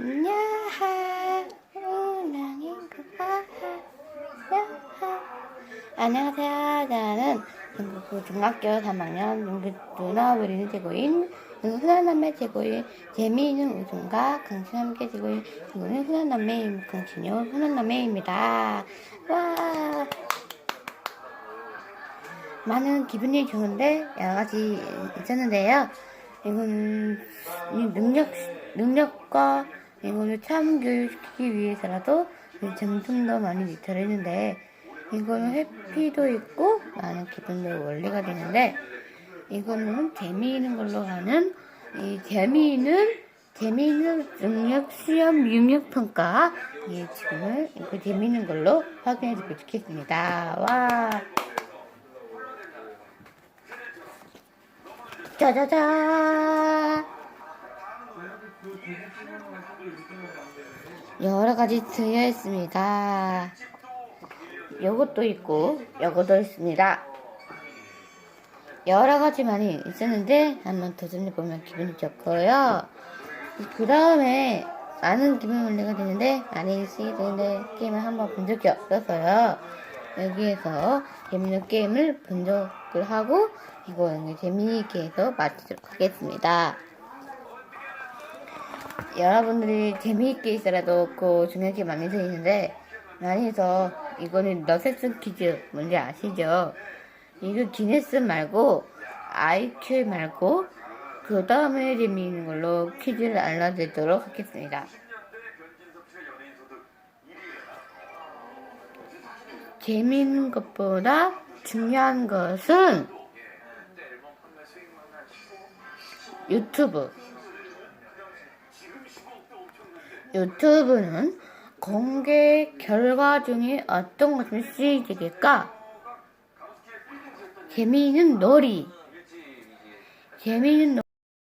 야하 우랑이 그하하 야하 안녕하세요. 저는 중국 중학교 3학년 중국 누나부리는 제고인 흔한남매 제고인 재미있는 웃음과 강신 함께 제고인 지구는 흔한남매 강신요 흔한남매입니다. 와. 많은 기분이 좋은데 여러 가지 있었는데요. 이거는 이 능력 능력과 이거를 참 교육시키기 위해서라도 점수도 많이 들어있는데 이거는 해피도 있고 많은 기분도 원리가 되는데 이거는 재미있는 걸로 가는 이 재미있는 재미있는 능력 시험 능력 평가 이 지금을 이거 재미있는 걸로 확인해 주고 싶겠습니다. 와. 짜자잔 여러 가지 들려 있습니다. 요것도 있고 요것도 있습니다. 여러 가지 많이 있었는데 한번 도전해 보면 기분이 좋고요. 그 다음에 많은 기분 원리가 되는데 많이 쓰게 되는데 게임을 한번 본 적이 없어서요. 여기에서 재밌는 게임을 분석을 하고 이거 재미있게 해서 마치도록 하겠습니다. 여러분들이 재미있게 있어라도 그 중요한 게 많이 서 있는데 많이 해서 이거는 너세슨 퀴즈 뭔지 아시죠? 이거 기네스 말고 IQ 말고 그 다음에 재미있는 걸로 퀴즈를 알려드리도록 하겠습니다. 재미있는 것보다 중요한 것은 유튜브. 유튜브는 공개 결과 중에 어떤 것을 쓰이게 될까? 재미있는 놀이. 재미있는 놀이.